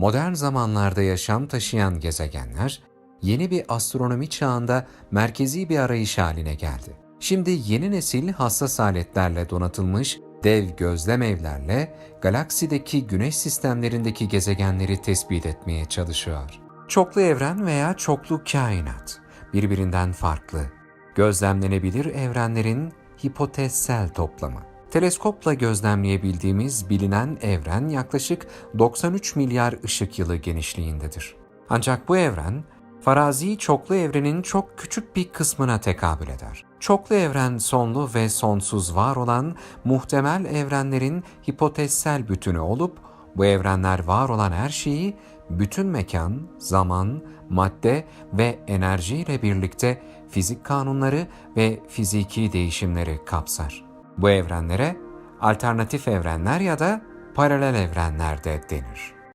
Modern zamanlarda yaşam taşıyan gezegenler, yeni bir astronomi çağında merkezi bir arayış haline geldi. Şimdi yeni nesil hassas aletlerle donatılmış dev gözlem evlerle galaksideki güneş sistemlerindeki gezegenleri tespit etmeye çalışıyor. Çoklu evren veya çoklu kainat, birbirinden farklı, gözlemlenebilir evrenlerin hipotezsel toplamı. Teleskopla gözlemleyebildiğimiz bilinen evren yaklaşık 93 milyar ışık yılı genişliğindedir. Ancak bu evren, farazi çoklu evrenin çok küçük bir kısmına tekabül eder. Çoklu evren sonlu ve sonsuz var olan muhtemel evrenlerin hipotezsel bütünü olup bu evrenler var olan her şeyi bütün mekan, zaman, madde ve enerji ile birlikte fizik kanunları ve fiziki değişimleri kapsar. Bu evrenlere alternatif evrenler ya da paralel evrenler de denir.